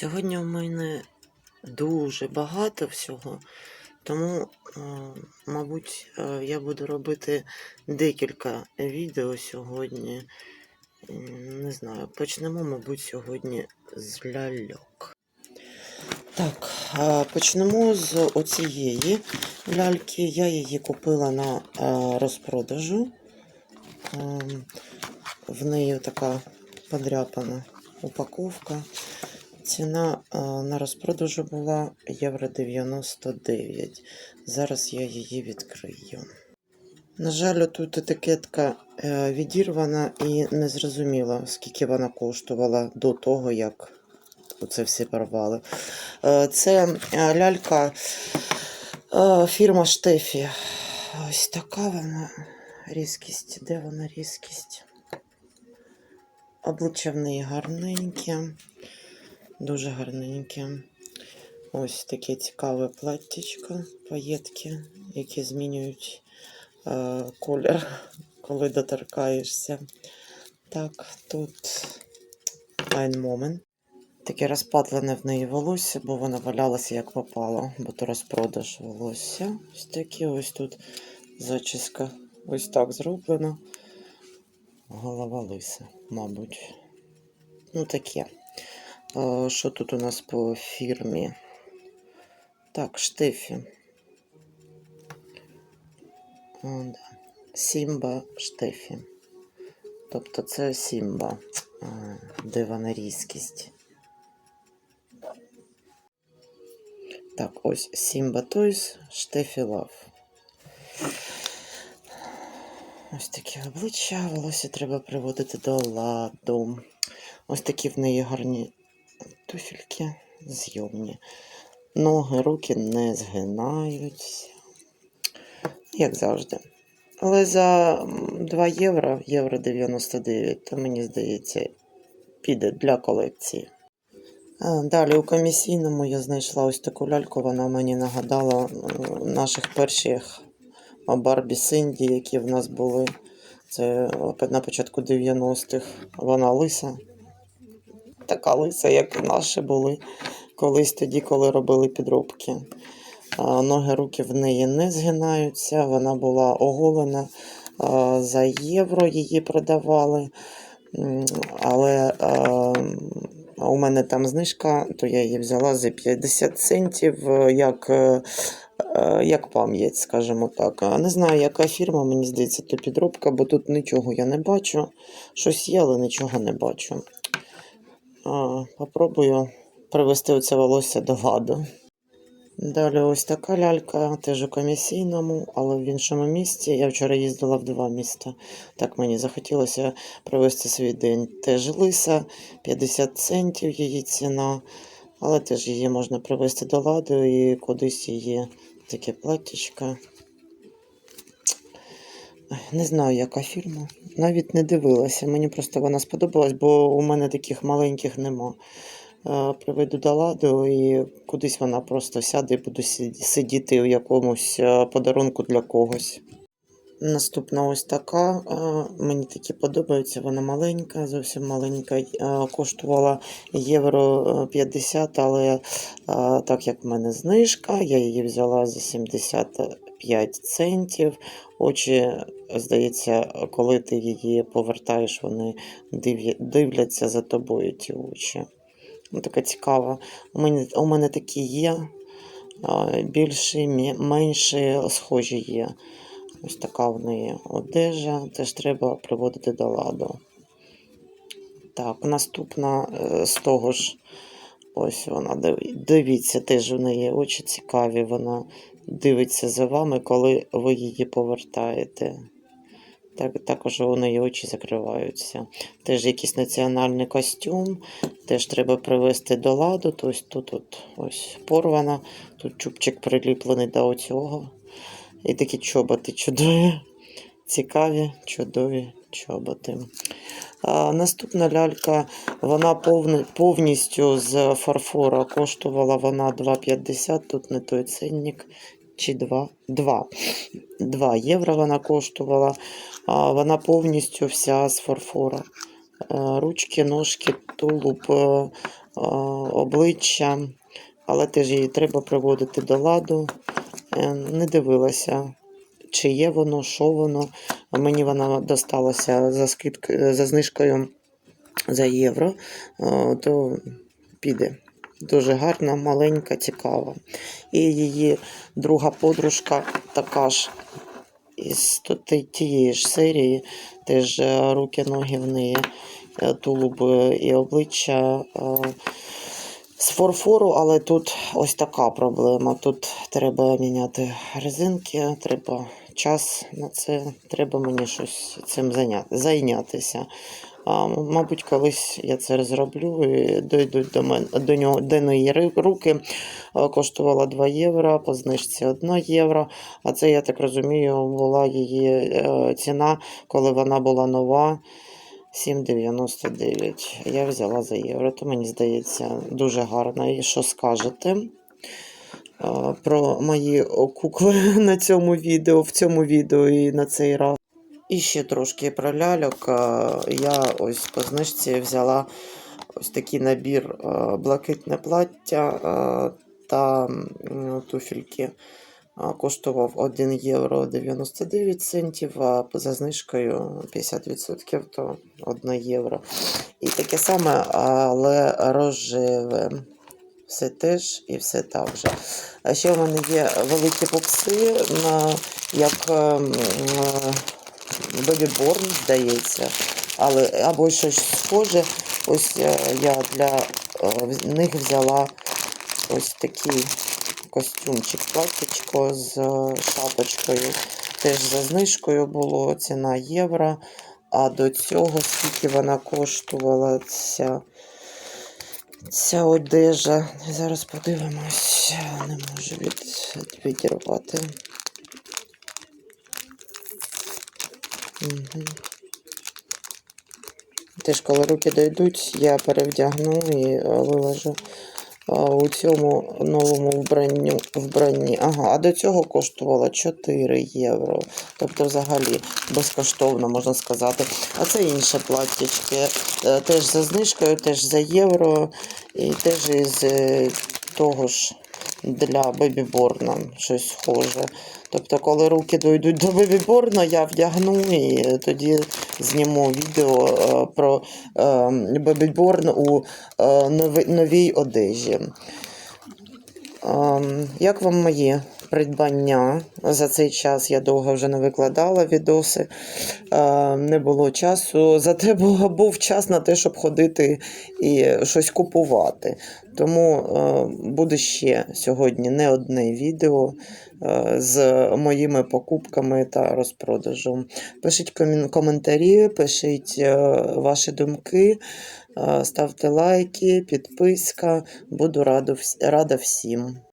Сьогодні в мене дуже багато всього, тому, мабуть, е, я буду робити декілька відео сьогодні. Не знаю, почнемо, мабуть, сьогодні з ляльок. Так, е, почнемо з оцієї ляльки. Я її купила на е, розпродажу. Ем, В неї така подряпана упаковка. Ціна е, на розпродажу була євро 99. Зараз я її відкрию. На жаль, тут етикетка е, відірвана і не зрозуміла, скільки вона коштувала до того, як це все порвали. Е, Це е, лялька е, фірма Штефі. Ось така вона різкість. Де вона різкість? Обличчя в неї гарненьке, дуже гарненьке. Ось таке цікаве платтячко, паєтки, які змінюють е, колір, коли доторкаєшся. Так, тут ein Moment. Таке розпатлене в неї волосся, бо вона валялася як попало, бо то розпродаж волосся. Ось такі ось тут зачіска. Ось так зроблено. Голова лиса, мабуть. Ну, таке. Що тут у нас по фірмі? Так, Штефі. О, да. Сімба Штефі. Тобто це Сімба. Де вона різкість? Так, ось Сімба Тойс, Штефі Лав. Ось таке обличчя, волосся треба приводити до ладу. Ось такі в неї гарні туфельки зйомні. Ноги, руки не згинаються. Як завжди. Але за 2 євро, євро 99, то мені здається, піде для колекції. Далі у комісійному я знайшла ось таку ляльку, вона мені нагадала наших перших Барбі Синді, які в нас були. Це е, на початку 90-х. Вона лиса. Така лиса, як і наші були колись тоді, коли робили підробки. Ноги, руки в неї не згинаються. Вона була оголена. За євро її продавали. Але у мене там знижка, то я її взяла за 50 центів, е, як, е, е, як пам'ять, скажімо так. Не знаю, яка фірма, мені здається, то підробка, бо тут нічого я не бачу. Щось є, але нічого не бачу. Попробую привести оце волосся до ладу. Далі ось така лялька, теж у комісійному, але в іншому місті. Я вчора їздила в два міста. Так мені захотілося провести свій день. Теж лиса, 50 центів її ціна, але теж її можна привести до ладу і кудись її таке платтячко. Не знаю, яка фірма. Навіть не дивилася. Мені просто вона сподобалась, бо у мене таких маленьких нема. Е, Приведу до ладу і кудись вона просто сяде і буду сидіти у якомусь е, подарунку для когось. Наступна ось така. е, Мені такі подобаються. Вона маленька, зовсім маленька. Коштувала євро е, 50, але так як в мене знижка, я її взяла за 75 центів. Очі, здається, коли ти її повертаєш, вони дивляться за тобою ті очі. Ну, така цікава. У мене, у мене такі є. Більші, менші, схожі є. Ось така в неї одежа, теж треба приводити до ладу. Так, наступна е, з того ж. Ось вона, дивіться, теж у неї очі цікаві. Вона дивиться за вами, коли ви її повертаєте. Так, також у неї очі закриваються. Теж якийсь національний костюм, теж треба привести до ладу. Тобто тут от, ось порвана, тут чубчик приліплений до оцього. І такі чоботи чудові, цікаві, чудові чоботи. А, наступна лялька, вона повни, повністю з фарфора. Коштувала вона 2,50, тут не той цінник, чи 2, 2. 2 євро вона коштувала. А, вона повністю вся з фарфора. Е, Ручки, ножки, тулуб, е, обличчя, але теж її треба приводити до ладу. Е, Не дивилася, чи є воно, що воно. Мені вона досталася за, скидк... за знижкою за євро, е, то піде. Дуже гарна, маленька, цікава. І її друга подружка така ж із тієї ж серії, теж е, руки, ноги в неї, е, тулуб е, і обличчя з форфору, але тут ось така проблема. Тут треба міняти резинки, треба час на це, треба мені щось цим зайнятися. А, мабуть, колись я це зроблю і дойдуть до мене до нього до неї руки. Коштувала 2 євро, по знижці 1 євро. А це, я так розумію, була її е, ціна, коли вона була нова. 7,99. Я взяла за євро, то мені здається дуже гарно. І що скажете про мої о, кукли на цьому відео, в цьому відео і на цей раз. І ще трошки про ляльок. Е, Я ось по знижці взяла ось такий набір е, блакитне плаття е, та туфельки. Коштував 1 євро 99 центів, а за знижкою 50%, то 1 євро. І таке саме, але рожеве. Все теж і все так же. А ще в мене є великі бокси, як е, здається, але або щось схоже. Ось е, я для е, них взяла ось такий костюмчик, платтячко з е, шапочкою. Теж за знижкою було ціна євро. А до цього скільки вона коштувала ця, ця одежа. Зараз подивимось. Не можу від, відірвати. Угу. Теж, коли руки дійдуть, я перевдягну і е, виложу у цьому новому вбранню, вбранні. Ага, а до цього коштувало 4 євро. Тобто, взагалі, безкоштовно, можна сказати. А це інше платтячки. е, Теж за знижкою, теж за євро. І теж із е, того ж для бебіборна щось схоже. Тобто, коли руки дійдуть до бебіборна, я вдягну і тоді зніму відео е, про е, бебіборн у е, новій одежі. Ем, Як вам мої придбання? За цей час я довго вже не викладала відоси, е, не було часу. Зате був час на те, щоб ходити і щось купувати. Тому е, буде ще сьогодні не одне відео е, з моїми покупками та розпродажем. Пишіть коментарі, пишіть ваші думки, ставте лайки, підписка. Буду рада всім.